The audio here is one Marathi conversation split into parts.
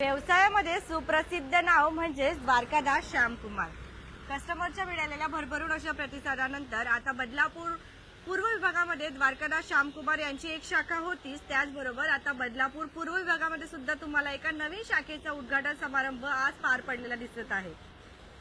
व्यवसायामध्ये सुप्रसिद्ध नाव म्हणजेच द्वारकादास श्यामकुमार. कस्टमरच्या मिळालेल्या भरभरून अशा प्रतिसादानंतर आता बदलापूर पूर्व विभागामध्ये द्वारकादास श्यामकुमार यांची एक शाखा होतीच. त्याचबरोबर आता बदलापूर पूर्व विभागामध्ये सुद्धा तुम्हाला एका नवीन शाखेचा उद्घाटन समारंभ आज पार पडलेला दिसत आहे.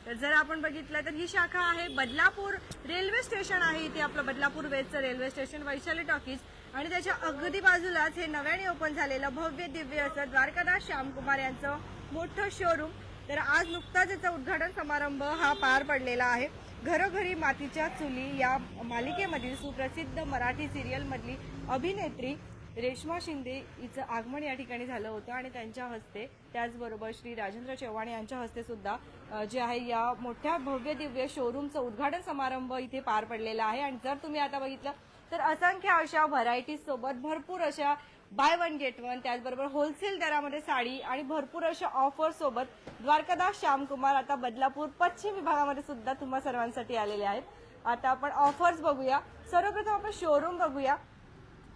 तर जर आपण बघितलं तर ही शाखा आहे बदलापूर रेल्वे स्टेशन आहे. इथे आपलं बदलापूर वेदचं रेल्वे स्टेशन वैशाली टॉकीज. आणि त्याच्या अगदी बाजूलाच हे नव्याने ओपन झालेलं भव्य दिव्य असं द्वारकादास श्यामकुमार यांचं मोठं शोरूम तर आज नुकताच याचा उद्घाटन समारंभ हा पार पडलेला आहे. घरोघरी मातीच्या चुली या मालिकेमधील सुप्रसिद्ध मराठी सिरियलमधली अभिनेत्री रेश्मा शिंदे हिचं आगमन या ठिकाणी झालं होतं आणि त्यांच्या हस्ते त्याचबरोबर श्री राजेंद्र चव्हाण यांच्या हस्ते सुद्धा जे आहे या मोठ्या भव्य दिव्य शोरूमचं उद्घाटन समारंभ इथे पार पडलेला आहे. आणि जर तुम्ही आता बघितलं तर असंख्य अशा व्हरायटीज सोबत भरपूर अशा बाय वन गेट वन त्याचबरोबर होलसेल दरामध्ये साडी आणि भरपूर अशा ऑफर सोबत द्वारकादास श्यामकुमार आता बदलापूर पश्चिम विभागामध्ये सुद्धा तुम्हा सर्वांसाठी आलेले आहेत. आता आपण ऑफर्स बघूया. सर्वप्रथम आपण शोरूम बघूया.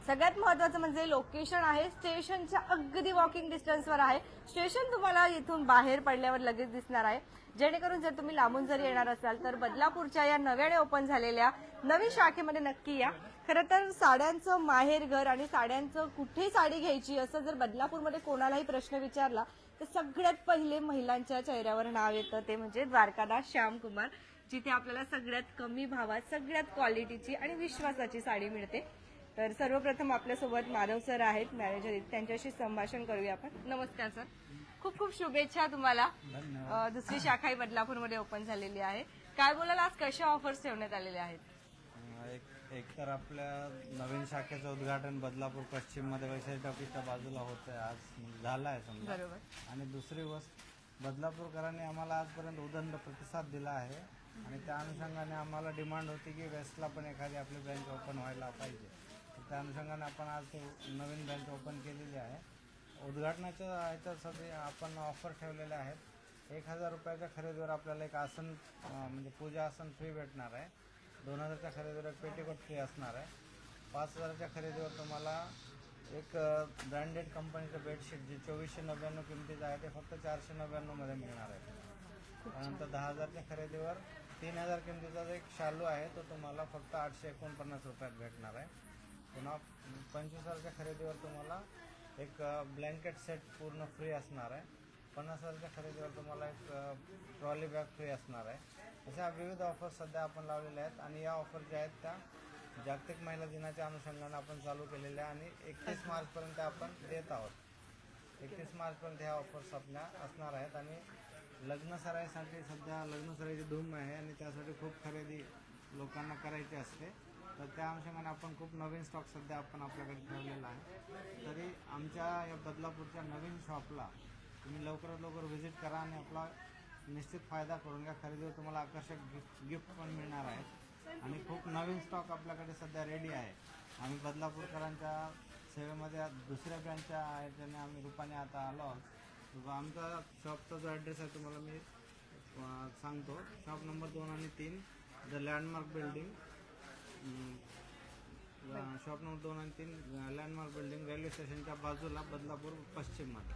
सगळ्यात महत्वाचं म्हणजे लोकेशन आहे. स्टेशनच्या अगदी वॉकिंग डिस्टन्सवर आहे. स्टेशन तुम्हाला इथून बाहेर पडल्यावर लगेच दिसणार आहे. जेणेकरून जर तुम्ही लांबून जरी येणार असाल तर बदलापूरच्या या नव्याने ओपन झालेल्या नवीन शाखेमध्ये नक्की या. खरं तर साड्यांचं माहेर घर आणि साड्यांचं कुठे साडी घ्यायची असं जर बदलापूरमध्ये कोणालाही प्रश्न विचारला तर सगळ्यात पहिले महिलांच्या चेहऱ्यावर नाव येतं. ते म्हणजे द्वारकादास श्यामकुमार जिथे आपल्याला सगळ्यात कमी भावात सगळ्यात क्वालिटीची आणि विश्वासाची साडी मिळते. तर सर्वप्रथम आपल्यासोबत माधव सर आहेत मॅनेजर आहेत. त्यांच्याशी संभाषण करूया आपण. नमस्कार सर. खूप खूप शुभेच्छा तुम्हाला. अ, दुसरी शाखाही बदलापूरमध्ये ओपन झालेली आहे. काय बोलाल आज कशा ऑफर्स ठेवण्यात आलेल्या आहेत? एक एक तर आपल्या नवीन शाखेचं उद्घाटन बदलापूर पश्चिममध्ये वैशाली टॉकीजच्या बाजूला होत आहे आज. झालं आहे समजा. बरोबर. आणि दुसरी गोष्ट बदलापूरकरांनी आम्हाला आजपर्यंत उदंड प्रतिसाद दिला आहे. आणि त्या अनुषंगाने आम्हाला डिमांड होती की वेस्टला पण एखादी आपली ब्रँच ओपन व्हायला पाहिजे. तर त्या अनुषंगाने आपण आज ते नवीन ब्रँच ओपन केलेली आहे. उद्घाटनाच्या ह्याच्यासाठी आपण ऑफर ठेवलेल्या आहेत. एक हजार रुपयाच्या खरेदीवर आपल्याला एक आसन म्हणजे पूजा आसन फ्री भेटणार आहे. दोन हजारच्या खरेदीवर एक पेटीकोट फ्री असणार आहे. पाच हजाराच्या खरेदीवर तुम्हाला एक ब्रँडेड कंपनीचं बेडशीट जे चोवीसशे नव्याण्णव किमतीचं आहे ते फक्त चारशे नव्याण्णवमध्ये मिळणार आहे. त्यानंतर दहा हजारच्या खरेदीवर तीन हजार किमतीचा जो एक शालू आहे तो तुम्हाला फक्त आठशे एकोणपन्नास रुपयात भेटणार आहे. पुन्हा पंचवीस हजारच्या खरेदीवर तुम्हाला एक ब्लँकेट सेट पूर्ण फ्री असणार आहे. पन्नास हजारच्या खरेदीवर तुम्हाला एक ट्रॉली बॅग फ्री असणार आहे. अशा विविध ऑफर्स सध्या आपण लावलेल्या आहेत आणि या ऑफर ज्या आहेत त्या जागतिक महिला दिनाच्या अनुषंगाने आपण चालू केलेल्या आहे आणि एकतीस मार्चपर्यंत आपण देत आहोत. एकतीस मार्चपर्यंत ह्या ऑफर्स आपल्या असणार आहेत आणि लग्न सराईसाठी सध्या लग्न सराईची धूम आहे आणि त्यासाठी खूप खरेदी लोकांना करायची असते. तर त्या अनुषंगाने आपण खूप नवीन स्टॉक सध्या आपण आपल्याकडे ठेवलेला आहे. तरी आमच्या या बदलापूरच्या नवीन शॉपला तुम्ही लवकरात लवकर व्हिजिट करा आणि आपला निश्चित फायदा करून घ्या. खरेदीवर तुम्हाला आकर्षक गिफ्ट गिफ्ट पण मिळणार आहेत आणि खूप नवीन स्टॉक आपल्याकडे सध्या रेडी आहे. आम्ही बदलापूरकरांच्या सेवेमध्ये दुसऱ्या ब्रँडच्या ह्याच्याने आम्ही रूपाने आता आलो आहोत. आमचा शॉपचा जो ॲड्रेस आहे तुम्हाला मी सांगतो. शॉप नंबर दोन आणि तीन. The landmark building shop number दोन आणि तीन लँडमार्क बिल्डिंग रेल्वे स्टेशनच्या बाजूला बदलापूर पश्चिममध्ये.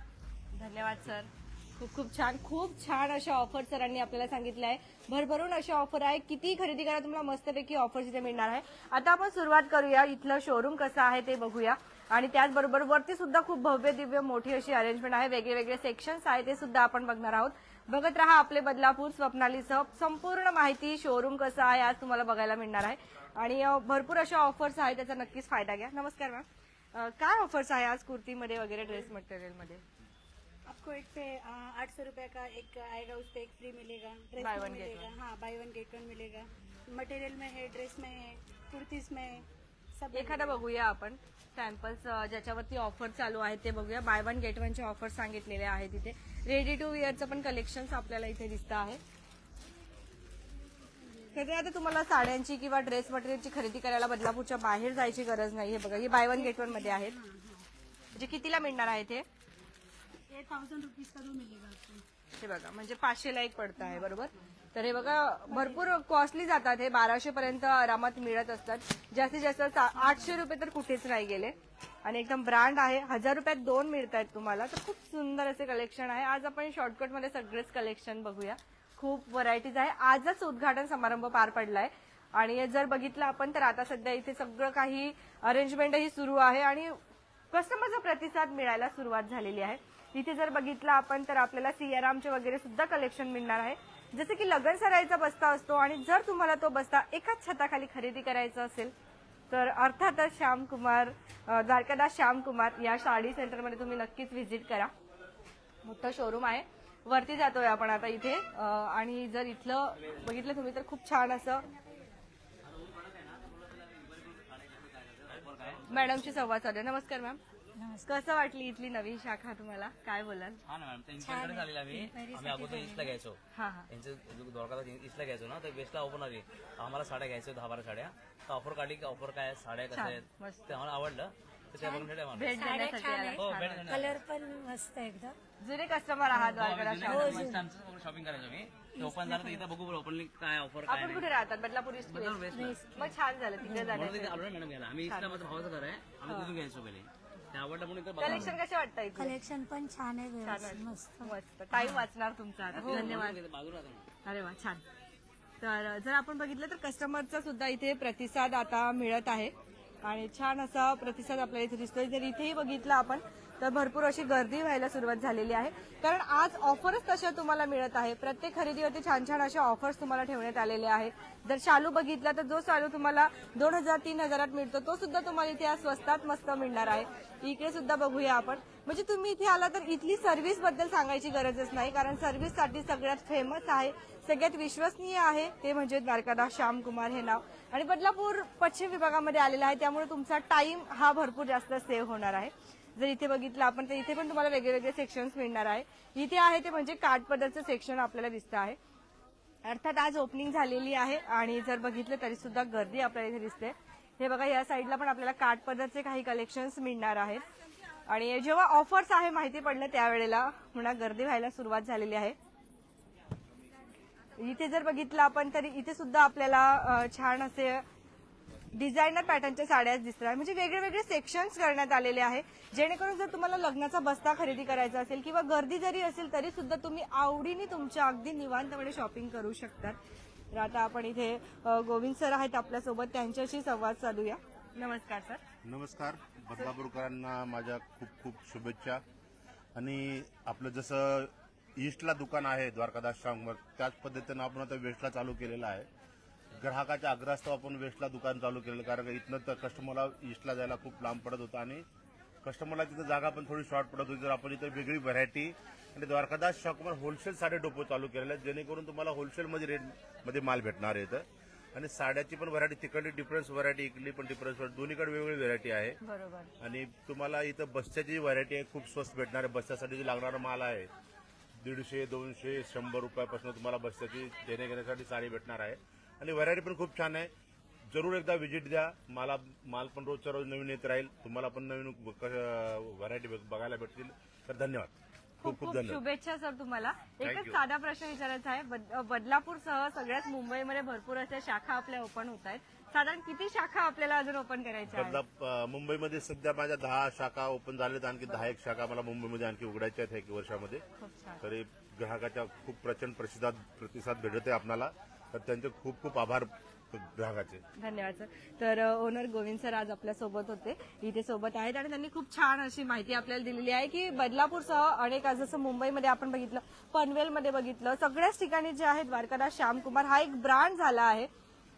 धन्यवाद सर खूप खूप छान खूप छान अशा ऑफर सरांनी आपल्याला सांगितलं आहे. भरभरून अशा ऑफर आहे किती खरेदी करा तुम्हाला मस्तपैकी ऑफर इथे मिळणार आहे. आता आपण सुरुवात करूया. इथलं शोरूम कसं आहे ते बघूया. आणि त्याचबरोबर वरती सुद्धा खूप भव्य दिव्य मोठी अशी अरेंजमेंट आहे. वेगळे वेगळे सेक्शन्स आहे ते सुद्धा आपण बघणार आहोत. बघत राहा आपले बदलापूर स्वप्नालीसह संपूर्ण माहिती शोरूम कसं आहे आज तुम्हाला बघायला मिळणार आहे. आणि भरपूर अशा ऑफर्स आहेत त्याचा नक्कीच फायदा घ्या. नमस्कार मॅम काय ऑफर्स आहे आज कुर्तीमध्ये वगैरे ड्रेस मटेरियलमध्ये आपको एक पे आठ सौ रुपए का एक आएगा उस एक फ्री मिलेगा. ड्रेस one, get मिलेगा हाँ बाय वन गेट वन मिलेगा. मटेरियल में है ड्रेस में है कुर्तीज में है. एखादा बघूया आपण. सॅम्पल्स ज्याच्यावरती ऑफर चालू आहे ते बघूया. बाय वन गेट वनचे ऑफर सांगितलेले आहेत इथे. रेडी टू विअरचं पण कलेक्शन आपल्याला इथे दिसतं आहे. ते आता तुम्हाला साड्यांची किंवा ड्रेस मटेरियलची खरेदी करायला बदलापूरच्या बाहेर जायची गरज नाही. हे बघा ही बाय वन गेट वनमध्ये आहेत. म्हणजे कितीला मिळणार आहे ते? थाउजेंड रुपीज आपको हे बघा म्हणजे पाचशेला एक पडतं आहे बरोबर? तर हे बघा भरपूर कॉस्टली जातात हे बाराशे पर्यंत आरामात मिळत असतात. जास्तीत जास्त सा- आठशे रुपये तर कुठेच नाही गेले. आणि एकदम ब्रँड आहे हजार रुपयात दोन मिळत आहेत तुम्हाला. तर खूप सुंदर असे कलेक्शन आहे. आज आपण शॉर्टकटमध्ये सगळेच कलेक्शन बघूया. खूप व्हरायटीज आहे. आजच उद्घाटन समारंभ पार पडलाय. आणि जर बघितलं आपण तर आता सध्या इथे सगळं काही अरेंजमेंटही सुरू आहे. आणि कस्टमरचा प्रतिसाद मिळायला सुरुवात झालेली आहे. इथे जर बघितलं आपण तर आपल्याला सियारामचे वगैरे सुद्धा कलेक्शन मिळणार आहे. जसं की लगन सरायचा बस्ता असतो आणि जर तुम्हाला तो बस्ता एकाच छताखाली खरेदी करायचा असेल तर अर्थातच श्यामकुमार द्वारकादास श्यामकुमार या साडी सेंटरमध्ये तुम्ही नक्कीच व्हिजिट करा. मोठं शोरूम आहे. वरती जातोय आपण आता इथे. आणि जर इथलं बघितलं तुम्ही तर खूप छान असं मॅडमशी संवाद साधूया. नमस्कार मॅम. कसं वाटली इथली नवीन शाखा तुम्हाला? काय बोलाल? हा ना मॅम. त्यांच्याकडे झालेलं आम्ही. आम्ही अगोदर ईस्टला घ्यायचो. हा हा. त्यांचं द्वारकाला ईस्टला घ्यायचो ना तर वेस्टला ऑफर आली. आम्हाला साड्या घ्यायचो दहा बारा साड्या. तर ऑफर काढली की ऑफर काय साड्या कशा आहेत? मस्त. ते आम्हाला आवडलं. तर त्या बघून आम्हाला भेट देण्यासाठी आला. हो भेट. कलर पण मस्त एकदम. जुने कस्टमर आहात श्याम शॉपिंग करायचो मी ओपन झालं तर इथं बघू ओपनली काय ऑफर काय आपण कुठे राहतात? Badlapur east west. मग छान झालं तिकडे म्हणून जाण्याचं. तिथे आलो ना मॅडम घ्यायला आम्ही ईस्टला माझं भावाचं घर आहे. आम्ही तिथून घ्यायचो पहिले. आवडलं म्हणून इथं बघा. कलेक्शन कसे वाटतं इथे कलेक्शन पण छान आहे व्यवस्थित मस्त. मस्त. टाइम वाचणार तुमचा आता. धन्यवाद. बाजूला राहतो ना. अरे वा छान. तर जर आपण बघितलं तर कस्टमरचा सुद्धा इथे प्रतिसाद आता मिळत आहे. आणि छान असा प्रतिसाद आपल्याला इथे दिसतोय. जर इथेही बघितलं आपण तर भरपूर अशी गर्दी व्हायला सुरुवात झालेली आहे. कारण आज ऑफरच तशा तुम्हाला मिळत आहे प्रत्येक खरेदीवरती छान छान अशा ऑफर्स तुम्हाला ठेवण्यात आलेले आहेत. जर शालू बघितला तर जो शालू तुम्हाला दोन हजार तीन हजारात मिळतो तो सुद्धा तुम्हाला इथे आज स्वस्तात मस्त मिळणार आहे. इकडे सुद्धा बघूया आपण. म्हणजे तुम्ही इथे आला तर इथली सर्व्हिसबद्दल सांगायची गरजच नाही. कारण सर्व्हिससाठी सगळ्यात फेमस आहे सगळ्यात विश्वसनीय आहे ते म्हणजे द्वारकादास श्यामकुमार हे नाव. आणि बदलापूर पश्चिम विभागामध्ये आलेला आहे. त्यामुळे तुमचा टाइम हा भरपूर जास्त सेव्ह होणार आहे. जर इथे बघितलं आपण तर इथे पण तुम्हाला वेगळे वेगळे सेक्शन्स मिळणार आहे. इथे आहे ते म्हणजे काठपदरचं सेक्शन आपल्याला दिसतं आहे. अर्थात आज ओपनिंग झालेली आहे आणि जर बघितलं तरी सुद्धा गर्दी आपल्याला इथे दिसते. हे बघा या साईडला पण आपल्याला काठपदरचे काही कलेक्शन्स मिळणार आहेत. आणि जेव्हा ऑफर्स आहे माहिती पडलं त्यावेळेला म्हणा गर्दी व्हायला सुरुवात झालेली आहे. इथे जर बघितलं आपण तरी इथे सुद्धा आपल्याला छान असे डिझायनर पॅटर्नच्या साड्या दिसतात म्हणजे वेगळे वेगळे सेक्शन्स करण्यात आलेले आहे. जेणेकरून जर तुम्हाला लग्नाचा बस्ता खरेदी करायचा असेल किंवा गर्दी जरी असेल तरी सुद्धा तुम्ही आवडीने तुमच्या अगदी निवांतपणे शॉपिंग करू शकतात. तर आता आपण इथे गोविंद सर आहेत आपल्यासोबत. त्यांच्याशी संवाद साधूया. नमस्कार सर नमस्कार. बदलापूरकरांना माझ्या खूप खूप शुभेच्छा. आणि आपलं जसं ईस्टला दुकान आहे द्वारकादास श्रामवर त्याच पद्धतीनं आपण आता वेस्टला चालू केलेलं आहे. ग्राहकाच्या आग्रहास्तव आपण वेस्टला दुकान चालू केलेलं कारण का इथनं तर कस्टमरला ईस्टला जायला खूप लांब पडत होतं आणि कस्टमरला तिथं जागा पण थोडी शॉर्ट पडत होती. तर आपण इथं वेगळी व्हरायटी आणि द्वारकादास शॉकवर होलसेल साडे डोपो चालू केलेलं आहे जेणेकरून तुम्हाला होलसेलमध्ये रेटमध्ये माल भेटणार आहे इथं. आणि साड्याची पण व्हरायटी तिकडली डिफरन्स व्हरायटी इकडली पण डिफरन्स दोन्हीकडे वेगवेगळी व्हरायटी आहे. आणि तुम्हाला इथं बसच्याची व्हरायटी आहे खूप स्वस्त भेटणार आहे. बसच्यासाठी जे लागणारा माल आहे दीडशे दोनशे शंभर रुपयापासून तुम्हाला बसच्याची देणे घेण्यासाठी साडी भेटणार आहे. आणि व्हरायटी पण खूप छान आहे. जरूर एकदा व्हिजिट द्या. मला माल पण रोजच्या रोज नवीन येत राहील. तुम्हाला पण नवीन व्हरायटी बघायला भेटतील. तर धन्यवाद. खूप खूप शुभेच्छा सर तुम्हाला. एकच. साधा प्रश्न विचारायचा आहे. बद- बदलापूरसह सगळ्याच मुंबईमध्ये भरपूर अशा शाखा आपल्या ओपन होत आहेत. साधारण किती शाखा आपल्याला अजून ओपन करायच्या मुंबईमध्ये सध्या माझ्या दहा शाखा ओपन झाल्यात आणखी दहा एक शाखा मला मुंबईमध्ये आणखी उघडायच्या आहेत एक वर्षामध्ये. तरी ग्राहकाच्या खूप प्रचंड प्रतिसाद प्रतिसाद भेटत आहे आपल्याला तर त्यांचे खूप खूप आभार ग्राहकाचे धन्यवाद सर. तर ओनर गोविंद सर आज आपल्यासोबत होते. इथे सोबत आहेत आणि त्यांनी खूप छान अशी माहिती आपल्याला दिलेली आहे की बदलापूरसह अनेक आज जसं मुंबईमध्ये आपण बघितलं पनवेलमध्ये बघितलं सगळ्याच ठिकाणी जे आहे द्वारकादास श्यामकुमार हा एक ब्रँड झाला आहे.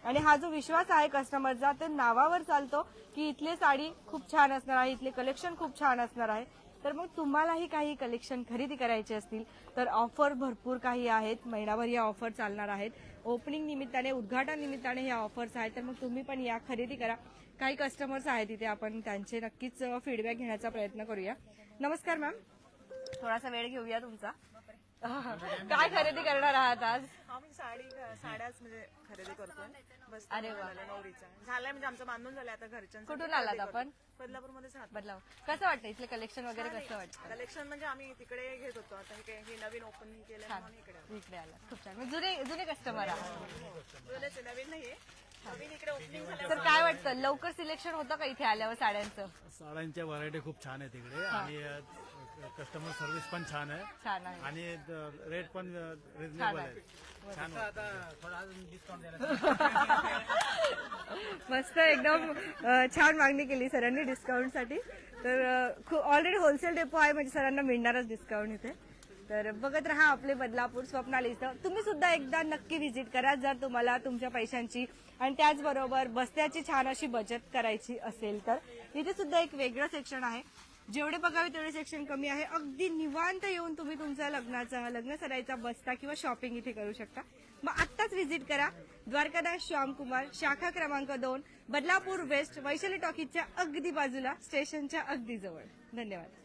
आणि हा जो विश्वास आहे कस्टमरचा ते नावावर चालतो की इथली साडी खूप छान असणार आहे इथले कलेक्शन खूप छान असणार आहे. तर मग तुम्हालाही काही कलेक्शन खरेदी करायचे असतील तर ऑफर भरपूर काही आहेत महिनाभर या ऑफर चालणार आहेत. ओपनिंग निमित्ताने उद्घाटन निमित्ताने ह्या ऑफर्स आहेत. तर मग तुम्ही पण या खरेदी करा. काही कस्टमर्स आहेत तिथे आपण त्यांचे नक्कीच फीडबॅक घेण्याचा प्रयत्न करूया. नमस्कार मॅम थोडासा वेळ घेऊया तुमचा. काय खरेदी करणार आहात आज? आम्ही साडी साड्याच म्हणजे खरेदी करतोय. बस अरे वा. नवरीचा. झालाय म्हणजे आमचं बांधून झालंय आता घरच्यांसाठी कुठून आलात आपण? बदलापूरमध्येच राहतो बदलाव कसं वाटतं इथलं कलेक्शन वगैरे कसं वाटतं कलेक्शन म्हणजे आम्ही तिकडे घेत होतो. आता हे काय- हे नवीन ओपन केलं इकडे आलो. इकडे आला खूप छान. म्हणजे जुने जुने कस्टमर आहात. जुनेच आहे, नवीन नाहीये. नवीन इकडे ओपनिंग झालं तर काय वाटतं? लवकर सिलेक्शन होतं का इथे आल्यावर साड्यांचं? साड्यांच्या व्हरायटी खूप छान आहे तिकडे. आणि कस्टमर सर्व्हिस पण छान आहे. छान आहे. आणि रेट पण रिझनेबल आहे. आहे. छान मस्त एकदम अ, छान मागणी केली सरांनी डिस्काउंटसाठी तर ऑलरेडी होलसेल डेपो आहे म्हणजे सरांना मिळणारच डिस्काउंट इथे. तर बघत राहा आपले बदलापूर स्वप्नाली इथं तुम्ही सुद्धा एकदा नक्की व्हिजिट करा जर तुम्हाला तुमच्या पैशांची आणि त्याचबरोबर बस्त्याची छान अशी बचत करायची असेल तर. इथे सुद्धा एक वेगळं सेक्शन आहे. जेवढे बघावे तेवढे सेक्शन कमी आहे. अगदी निवांत येऊन तुम्ही तुमचा लग्नाचा लग्न सरायचा बसता किंवा शॉपिंग इथे करू शकता. मग आत्ताच व्हिजिट करा. द्वारकादास श्यामकुमार शाखा क्रमांक दोन बदलापूर वेस्ट वैशाली टॉकीजच्या अगदी बाजूला स्टेशनच्या अगदी जवळ. धन्यवाद.